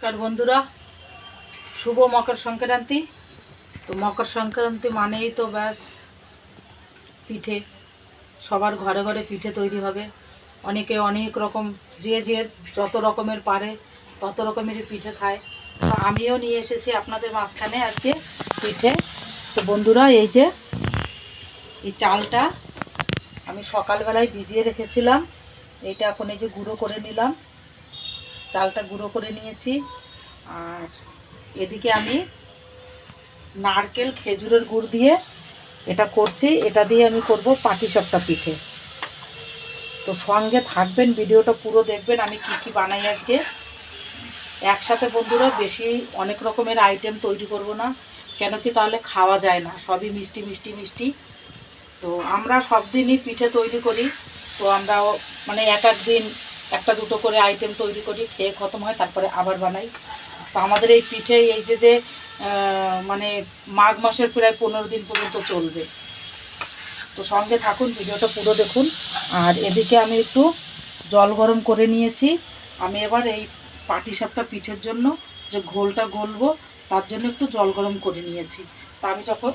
নমস্কার বন্ধুরা। শুভ মকর সংক্রান্তি। তো মকর সংক্রান্তি মানেই তো ব্যাস পিঠে। সবার ঘরে ঘরে পিঠে তৈরি হবে। অনেকে অনেক রকম যে যে যত রকমের পারে তত রকমেরই পিঠে খায়। তো আমিও নিয়ে এসেছি আপনাদের মাঝখানে আজকে পিঠে। তো বন্ধুরা, এই যে এই চালটা আমি সকালবেলায় ভিজিয়ে রেখেছিলাম। এইটা এখন এই যে গুঁড়ো করে নিলাম। চালটা গুঁড়ো করে নিয়েছি। আর এদিকে আমি নারকেল, খেজুরের গুড় দিয়ে এটা করছি। এটা দিয়ে আমি করব পাটিসাপটা পিঠে। তো সঙ্গে থাকবেন, ভিডিওটা পুরো দেখবেন, আমি কি কি বানাই আজকে। একসাথে বন্ধুরা, বেশি অনেক রকমের আইটেম তৈরি করব না, কেন কি তাহলে খাওয়া যায় না, সবই মিষ্টি মিষ্টি মিষ্টি। তো আমরা সব দিনই পিঠে তৈরি করি। তো আমরা মানে এক এক দিন একটা দুটো করে আইটেম তৈরি করি, খেয়ে খতম হয়, তারপরে আবার বানাই। তো আমাদের এই পিঠে এই যে যে মানে মাঘ মাসের প্রায় পনেরো দিন পর্যন্ত চলবে। তো সঙ্গে থাকুন, ভিডিওটা পুরো দেখুন। আর এদিকে আমি একটু জল গরম করে নিয়েছি। আমি এবার এই পাটিসাপটা পিঠের জন্য যে ঘোলটা গলবো, তার জন্য একটু জল গরম করে নিয়েছি। তা আমি যখন,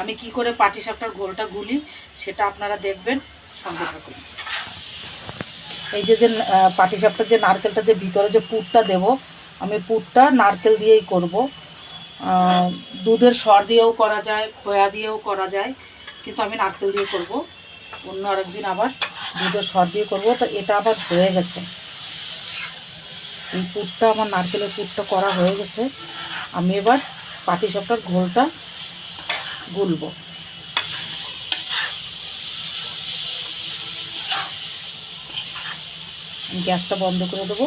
আমি কি করে পাটিসাপটার ঘোলটা গুলি, সেটা আপনারা দেখবেন। সঙ্গে থাকুন। এই যে যে আহ, পাটিসাপটার যে নারকেলটা যে ভিতরে যে পুরটা দেব আমি পুরটা নারকেল দিয়েই করব। দুধের সর দিয়েও করা যায় খোয়া দিয়েও করা যায় কিন্তু আমি নারকেল দিয়ে করব। অন্য আরেকদিন আবার দুধের সর দিয়ে করব। তো এটা আবার হয়ে গেছে। এই পুরটা আমার নারকেলের পুরটা করা হয়ে গেছে। আমি এবার পাটিসাপটার ঘোলটা গুলবো। গ্যাসটা বন্ধ করে দেবো।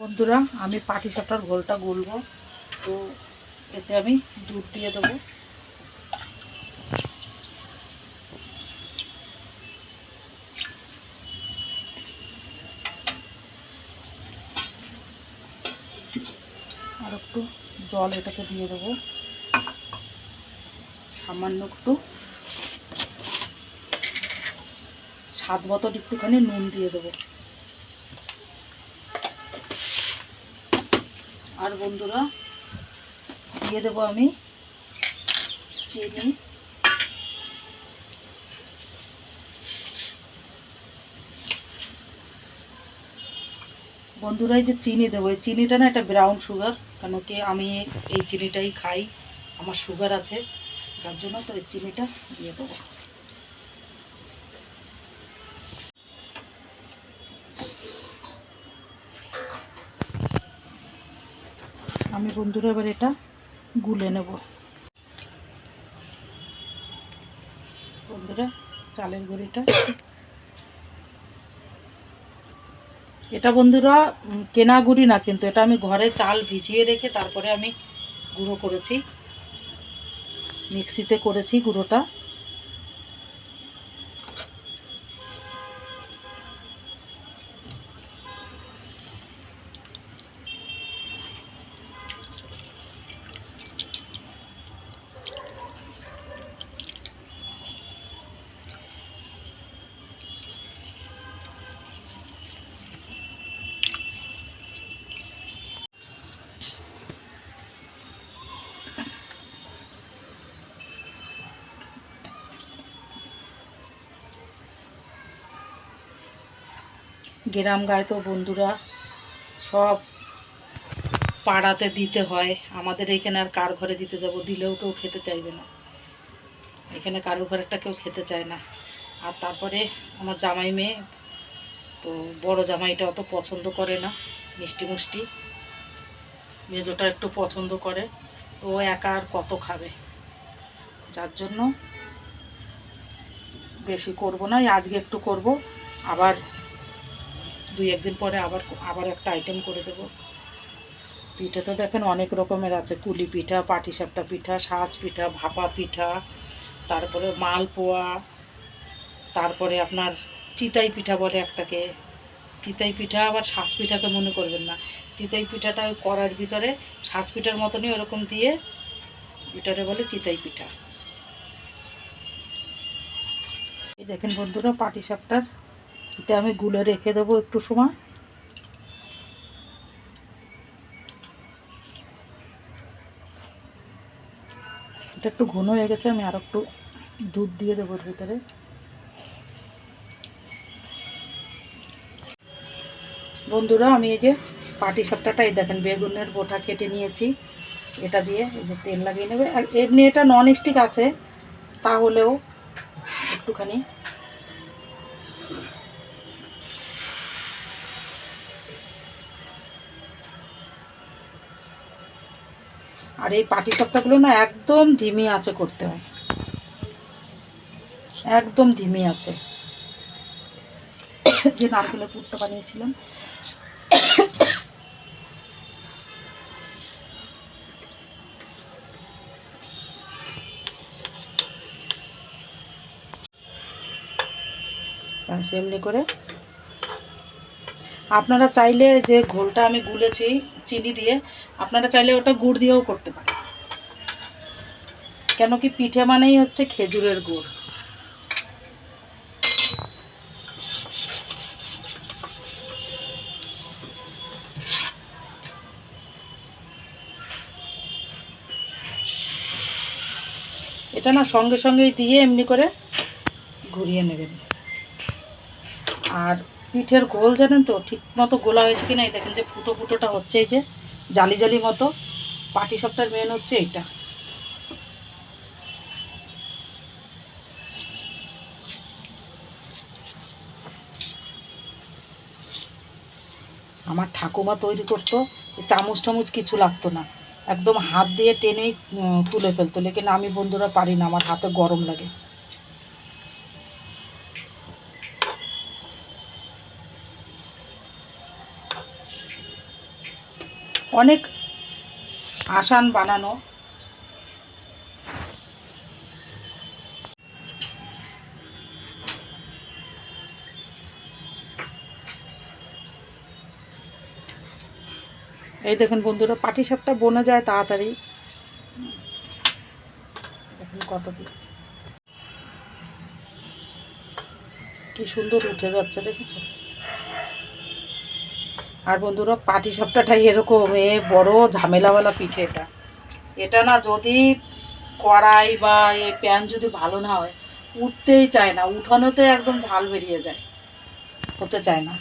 বন্ধুরা, আমি পাটিসাপটার ঘোলটা গুলবো। তো এতে আমি দুধ দিয়ে দেবো। আর একটু জল এটাকে দিয়ে দেবো। সামান্য একটু স্বাদ মতন একটুখানি নুন দিয়ে দেবো। আর বন্ধুরা, দিয়ে দেবো আমি চিনি। বন্ধুরা, এই যে চিনি দেবো, এই চিনিটা না এটা ব্রাউন সুগার কেন কি আমি এই চিনিটাই খাই, আমার সুগার আছে, যার জন্য তো এই চিনিটা দিয়ে দেবো। আমি বন্ধুরা এবার এটা গুলে নেব। বন্ধুরা, চালের গুঁড়িটা। এটা বন্ধুরা কেনা গুঁড়ি না, কিন্তু এটা আমি ঘরে চাল ভিজিয়ে রেখে তারপরে আমি গুঁড়ো করেছি। মিক্সিতে করেছি গুঁড়োটা। গ্রাম গায়ে তো বন্ধুরা, সব পাড়াতে দিতে হয়। আমাদের এখানে আর কার ঘরে দিতে যাব, দিলেও কেউ খেতে চাইবে না। এখানে কারোর ঘরেরটা কেউ খেতে চায় না। আর তারপরে আমার জামাই মেয়ে, তো বড় জামাইটা অত পছন্দ করে না, মিষ্টি মিষ্টি। মেজোটা একটু পছন্দ করে, তো ও একা আর কত খাবে। যার জন্য বেশি করব না আজকে একটু করব। আবার দুই একদিন পরে আবার আবার একটা আইটেম করে দেব। পিঠা তো দেখেন অনেক রকমের আছে। কুলি পিঠা, পাটিসাপটা পিঠা, সাজ পিঠা, ভাপা পিঠা, তারপরে মালপোয়া, তারপরে আপনার চিতাই পিঠা বলে একটাকে। চিতাই পিঠা আবার সাজ পিঠাকে মনে করবেন না। চিতাই পিঠাটা ওই কড়ার ভিতরে সাজ পিঠার মতনই ওরকম দিয়ে এটারে বলে চিতাই পিঠা। এই দেখেন বন্ধুরা, পাটিসাপটার এটা আমি গুলে রেখে দেবো একটু সময়। এটা একটু ঘন হয়ে গেছে, আমি আর একটু দুধ দিয়ে দেবো ভিতরে। বন্ধুরা, আমি এই যে পাটি সাপটাটা, এই দেখেন, বেগুনের গোটা কেটে নিয়েছি। এটা দিয়ে এই যে তেল লাগিয়ে নেবে। এমনি এটা নন স্টিক আছে, তাহলেও একটুখানি আর এই পাটি সাপটাগুলো না একদম ধিমি আছে করতে হয়। একদম ধিমি আছে যে নারকেলের পুরটা বানিয়েছিলাম। এমনি করে আপনারা চাইলে যে ঘোলটা আমি গুলেছি চিনি দিয়ে, আপনারা চাইলে ওটা গুড় দিয়েও করতে পারেন। কেন কি পিঠে মানেই হচ্ছে খেজুরের গুড়। এটা না সঙ্গে সঙ্গেই দিয়ে এমনি করে ঘুরিয়ে নেবেন। আর পিঠের গোল জানেন তো ঠিক মতো গোলা হয়েছে কিনা এই দেখেন যে ফুটো ফুটোটা হচ্ছে এই যে, জালি জালি মতো। পাটি সাপটার মেন হচ্ছে এইটা। আমার ঠাকুমা তৈরি করতো, চামচ টামচ কিছু লাগতো না। একদম হাত দিয়ে টেনেই তুলে ফেলতো, লেকিন আমি বন্ধুরা পারি না, আমার হাতে গরম লাগে। অনেক আসান বানানো। এই দেখুন বন্ধুরা পাটি সাপটা বোনা যায় তাড়াতাড়ি। দেখুন কত কি সুন্দর উঠে যাচ্ছে, দেখেছেন? আর বন্ধুরা পাটি সাপটাটাই এরকম, এ বড় ঝামেলাওয়ালা পিঠে এটা। এটা না যদি কড়াই বা এ প্যান যদি ভালো না হয়, উঠতেই চায় না, উঠানোতে একদম ঝাল বেরিয়ে যায়, হতে চায় না।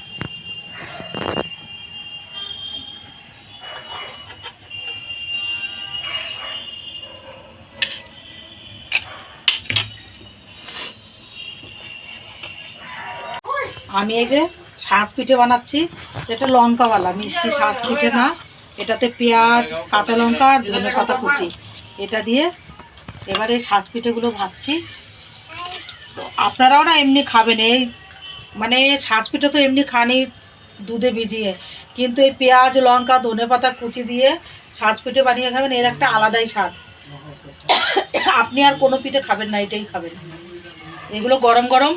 আমি এই যে শাঁস পিঠে বানাচ্ছি। এটা লঙ্কাওয়ালা, মিষ্টি শাঁস পিঠে না। এটাতে পেঁয়াজ, কাঁচা লঙ্কা আর ধনে পাতা কুচি। এটা দিয়ে এবারে শাঁস পিঠেগুলো ভাজছি আপনারাও না এমনি খাবেন। এই মানে শাঁস পিঠে তো এমনি খানি দুধে ভিজিয়ে। কিন্তু এই পেঁয়াজ, লঙ্কা, ধনে পাতা কুচি দিয়ে শাঁস পিঠে বানিয়ে খাবেন, এর একটা আলাদাই স্বাদ। আপনি আর কোনো পিঠে খাবেন না, এটাই খাবেন। এগুলো গরম গরম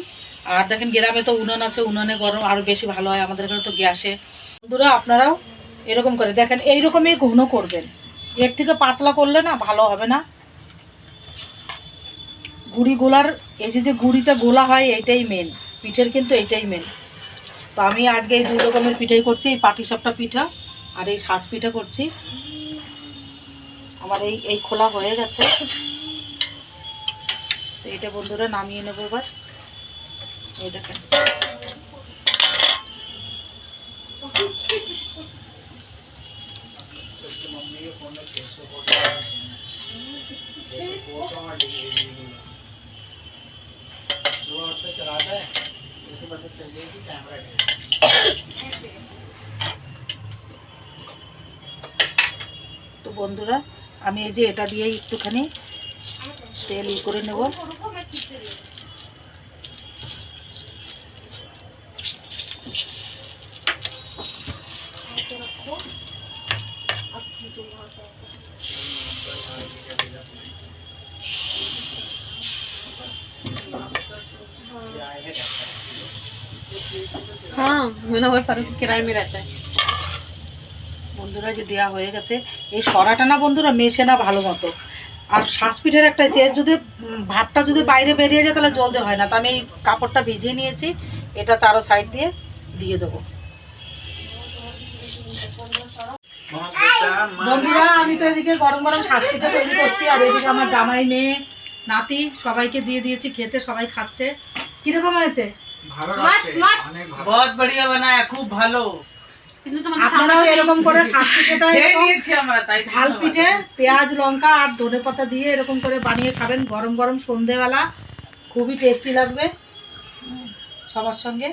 আর দেখেন গ্রামে তো উনুন আছে, উনুনে গরম আরও বেশি ভালো হয়, আমাদের এখানে তো গ্যাসে। বন্ধুরা, আপনারাও এরকম করে দেখেন, এইরকমই ঘন করবেন। এর থেকে পাতলা করলে না ভালো হবে না। গুড়ি গোলার, এই যে যে গুড়িটা গোলা হয়, এইটাই মেন পিঠের কিন্তু এইটাই মেন তো আমি আজকে এই দুই রকমের পিঠাই করছি, এই পাটি সাপটা পিঠা আর এই সাজ পিঠা করছি। আমার এই এই খোলা হয়ে গেছে। তো এটা বন্ধুরা নামিয়ে নেব এবার। এই দেখেন তো বন্ধুরা আমি এই যে এটা দিয়ে একটুখানি তেল ই করে নেব हाँ मुनव्वर फारूक किराए में रहता है বন্ধুরা যে দেওয়া হয়ে গেছে এই সরাটা না বন্ধুরা মেশে না ভালো মতো আর শ্বাসপিঠের একটা আছে এর যদি উম, ভাতটা যদি বাইরে বেরিয়ে যায় তাহলে জলদি হয় না তো আমি এই কাপড়টা ভিজিয়ে নিয়েছি এটা চারো সাইড দিয়ে দিয়ে দেবো বন্ধুরা আমি তো এদিকে গরম গরম শাসপিঠা তৈরি করছি আর এদিকে আমার জামাই মেয়ে নাতি সবাইকে দিয়ে দিয়েছি খেতে সবাই খাচ্ছে কিরকম হয়েছে ভালো লাগছে অনেক ভালো। বহুত বড়িয়া বানায় খুব ভালো। আপনারাও এরকম করে ঝাল পিঠে পেঁয়াজ লঙ্কা আর ধনে পাতা দিয়ে এরকম করে বানিয়ে খাবেন। গরম গরম সন্ধেবেলা খুবই টেস্টি লাগবে। সবার সঙ্গে